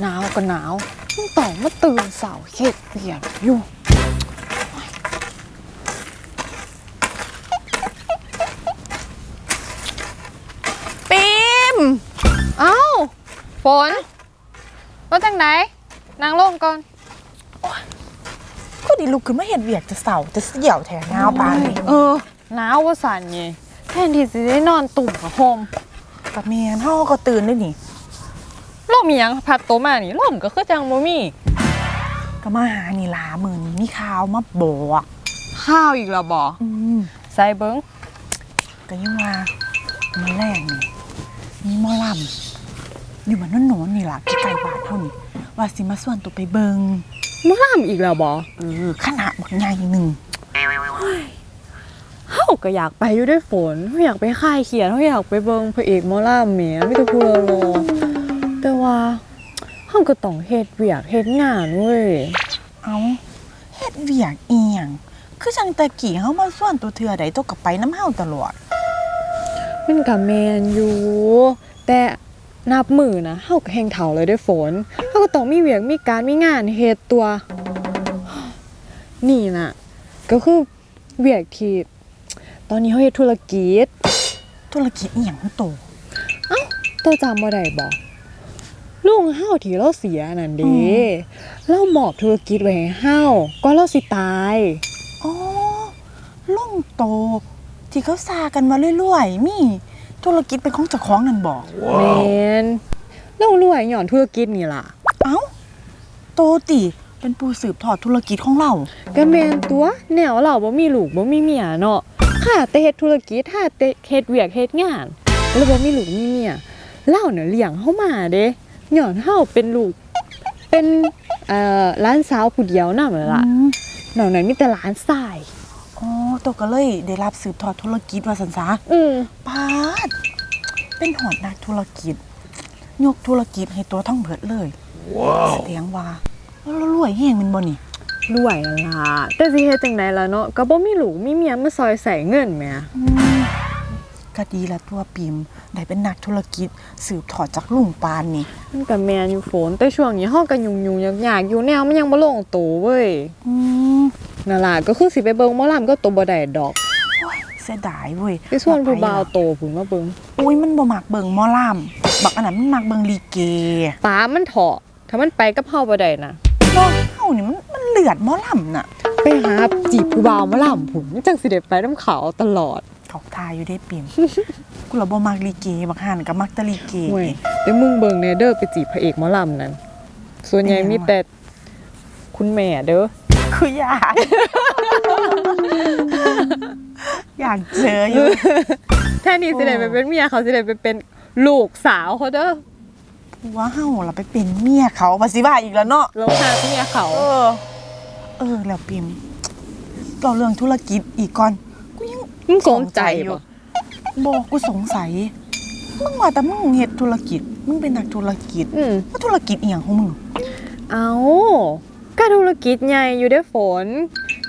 หนาวก็หนาวมันต้องมาตื่นเสาเฮ็ดเปียกอยู่ปิมเอ้าฝนว่าจังไหนนางลงก่อนก็ดีลุกขึ้นมาเห็นเวียกจะเสาจะเสี่ยวแถวหน้าวปานนี่เออหนาวว่าสันไงแทนที่สิได้นอนตุ่มกับโฮมกับแม่นเฮาก็ตื่นด้วยนี่ ลมมีหยังพัดตัวมานี่ลมก็คือจังบ่มีก็มาหานี่ลามื้อนี้มีข่าวมาบอกข้าวอีกแล้วบ่อืมใส่เบิ้งก็ยังว่ามันแรงนี่มีหมอลำอยู่บ้านโนนๆนี่ล่ะใกล้ๆบ้านเฮานี่ว่าสิมาส่วนตัวไปเบิงมะล่ามอีกแล้วบ่เออขนาดบักใหญ่หนึงเฮาก็อยากไปอยู่ด้วยฝนเฮาอยากไปค่ายเขียนเฮาอยากไปเบิ่งพระเอกหมอล่ามแหมมีแต่ผู้รอๆแต่ว่าเฮาก็ต้องเฮ็ดเวียกเฮ็ดงานเว้ย เอาเฮ็ดเวียกอีหยังคือจังแต่กี้เฮามาส่วนตัวเทื่อใดตัวก็ไปน้ำเฮาตลอด มันก็แม่นอยู่ แต่นับมือนะเฮาก็แฮงเฒ่าเลยเด้อฝนเฮาก็ต้องมีเวียกมีการมีงานเฮ็ดตัว นี่น่ะ ก็คือเวียกที่ตอนนี้เฮาเฮ็ดธุรกิจ ธุรกิจอีหยังโตตัวจำบ่ได้บ่ ลุงเฮาที่เราเสียนั่นเด้เรามอบธุรกิจไว้ให้เฮาก่อนเราสิตายอ๋อล่งโต ที่เขาซากันมาเรื่อยๆมีธุรกิจเป็นของเจ้าของนั่นบอกแม่นเรารวยหย่อนธุรกิจนี่ล่ะ เอ้า โตติเป็นผู้สืบทอดธุรกิจของเราก็แม่นตัวแนวเราบ่มีลูกบ่มีเมียเนาะข้าแต่เฮ็ดธุรกิจถ้าแต่เฮ็ดเวียกเฮ็ดงาน แล้วบ่มีลูกมีเมียเล่าน่ะเลี้ยงเฮามาเด้ หย่อนเฮาเป็นลูก เป็นเอ่อหล้านสาวผู้เดียวนำล่ะอืมนอกนั้นมีแต่หลานชายอ๋อโตก็เลยได้รับสืบทอดธุรกิจว่าสันซาอืมปาด เป็นหอดนักธุรกิจ ยกธุรกิจให้ตัวทั้งเบิดเลยแสดงว่าเรารวยแห้งแมันบ่นี่รวยนั่นล่ะแต่สิเฮ็ดจังไดล่ะเนาะก็บ่มีลูกมีเมียมาซอยใส่เงินแหมอืม ก็ดีละตัวปิมได้เป็นนักธุรกิจสืบทอดจากลุงปานนี่ มันก็แม่นอยู่ฝน แต่ช่วงนี้เฮาก็ยุ่งๆยากๆอยู่แนวมันยังบ่ลงตัวเว้ยอืมนั่นล่ะก็คือสิไปเบิ่งหมอลำก็ตัวบ่ได้ดอกโอ้ยเสียดายเว้ยไปส่วนผู้บ่าวโตผุนมาเบิ่งอุ้ยมันบ่มักเบิ่งหมอลำบักอันนั้นมันมักเบิ่งลีเกป้ามันเถาะถ้ามันไปกับเฮาบ่ได้นะเนาะเฮานี่มันมันเลือดหมอลำน่ะไปหาจีบผู้บ่าวหมาลำผุนจังสิได้ไปน้ำเขาตลอด เขาทายอยู่ได้ปิมกูละบ่มักลีเกบักหันก็มักแตะลีเกเว้ยแต่มึงเบิ่งแน่เด้อไปจีบพระเอกหมอลำนั่นส่วนใหญ่มีแต่คุณแม่เด้อคืออยาก อยากเจออยู่แทนที่สิได้ไปเป็นเมียเขาสิได้ไปเป็นลูกสาวเขาเด้อว่าเฮาล่ะไปเป็นเมียเขาภาษีว่าอีกแล้วเนาะเราหาเมียเขา เออ เออแล้วปิมเราเรื่องธุรกิจอีกก่อนกูยัง มึงสนใจบ่ บอกกูสงสัย มึงว่าแต่มึงเฮ็ดธุรกิจ มึงเป็นนักธุรกิจอืม ว่าธุรกิจอีหยังของมึง เอาก็ธุรกิจใหญ่อยู่ได้อฝน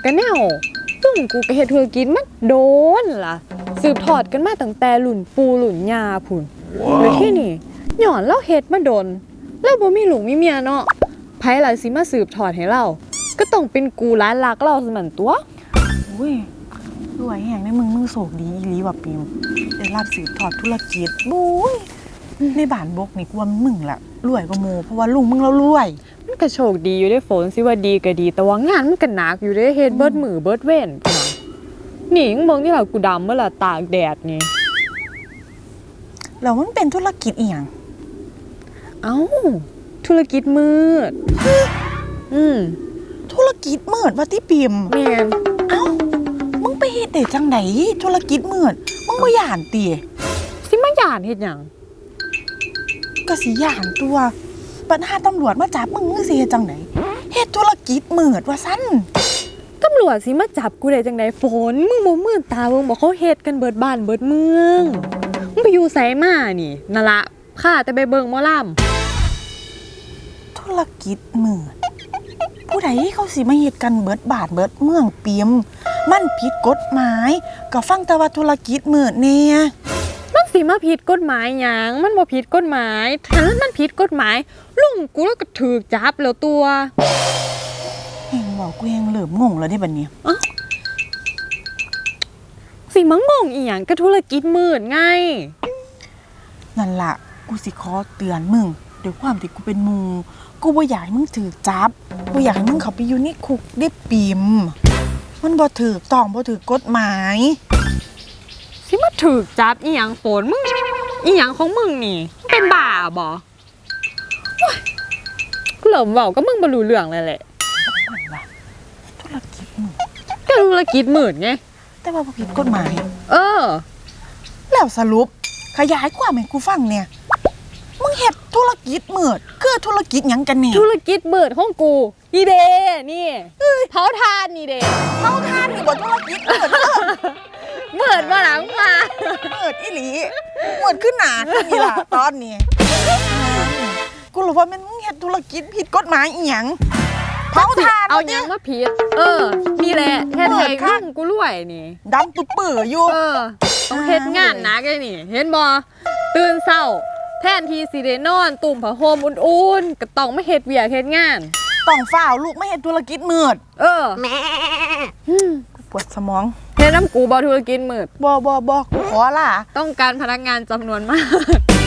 ก็แนวซุ่มกูก็เฮ็ดธุรกิจมาโดนล่ะ สืบทอดกันมาตั้งแต่รุ่นปู่รุ่นย่าพุ่นแล้วที่นี่ย้อนเราเฮ็ดมาโดนเราบ่มีลูกมีเมียเนาะไผล่ะสิมาสืบทอดให้เรา ก็ต้องเป็นกูร้านรักเราสมันตัว อุ้ย รวยแห่งในมึงมึงโศกดีอีหลีว่ะปิมได้รับสืบทอดธุรกิจบุ้ยในบ้านบกนี่กูว่ามึงละรวยกว่าโมเพราะว่าลุงมึงเรารวย มันก็โชคดีอยู่ได้อฝนสิว่าดีก็ดี แต่ว่างานมันก็หนักอยู่ได้อเฮ็ดเบิดมือเบิดเว้นพุ่นน่ะนี่ยังเบิ่งนี่ล่ะกูดำเมื่อล่ะตากแดดนี่ แล้วมันเป็นธุรกิจอีหยังเอ้า ธุรกิจมืด อืมธุรกิจมืดว่าที่ปิม แม่น เอ้ามึงไปเฮ็ดได้จังไดธุรกิจมืดมึงบ่ย่านติสิมาหยานเฮ็ดหยังก็สิย่านตัวปัญหาตำรวจมาจับมึงมึงสิเฮ็ดจังไดเฮ็ดธุรกิจมืดว่าซั่นตำรวจสิมาจับกูได้จังไดฝนมึงบ่มื่นตามึงบอกเขาเฮ็ดกันเบิดบ้านเบิดเมืองมึงไปอยู่ไสมานี่นั่นละข้าแต่ไปเบิ่งหมอลธุรกิจมืดผู้ใดเขาสิมาเฮ็ดกันเบิดบาทเบิดเมืองเปียม มันผิดกฎหมาย ก็ฟังแต่ว่าธุรกิจมืดแน่ำมันสิสิมาผิดกฎหมายหยังมันบ่ผิดกฎหมายถ้ามันผิดกฎหมาย ลุงกูแล้วก็ถูกจับแล้วตัวแห่งบอกกูแห่งเริ่มงงแล้วได้บัดนี้สิมังงงอีหยังก็ธุรกิจมืดไง นั่นล่ะกูสิขอเตือนมึงด้วยความที่กูเป็นหมูกูบ่อยากให้มึงถือจับกูอยากให้มึงเข้าไปอยู่ในคุกได้ปีม มันบ่ถือต้องบ่ถือกฎหมาย สิมาถูกจับอีหยังฝนมึงอีหยังของมึงนี่มึงเป็นบ้าบ่โอ๊ยเหลิมเว้าก็มึงบ่รู้เรื่องเลยแหละมันล่ะธุรกิจมึงก็ธุรกิจมืดไง แต่ว่าบ่ผิดกฎหมาย เออ แล้วสรุป ขยายความให้กูฟังเนี่ย มึงเฮ็ดธุรกิจมืดคือธุรกิจหยังกันแน่ธุรกิจมืดของกู อีเดนี่เผาทานนี่เดเท่าทานนี่บ่ธุรกิจมืดเด้อมืดมาหลังมามืดอีหลีมืดขึ้นหนาขึ้นนี่ล่ะตอนนี้กูรู้ว่าแมันมึงเฮ็ดธุรกิจผิดกฎหมายอีหยังเผาทานเอาหยังมาผิดเออ นี่แหละแท้เปิไทๆดค่ะลุงกูรวยนี่ ดำปุดปื้ออยู่ เออต้องเฮ็ดงานหนักเลยนี่ เห็นบ่ตื่นเช้า แทนที่สิได้นอนตุ่มผ้าห่มอุ่นๆก็ต้องมาเฮ็ดเวียกเฮ็ดงาน ต้องฝ้าวลูกไม่เฮ็ดธุรกิจมืดเอออืมกูปวดสมองเฮ็ดน้ำกูบ่ธุรกิจมืดบ่บ่บ่กูขอล่ะ ต้องการพนักงานจำนวนมาก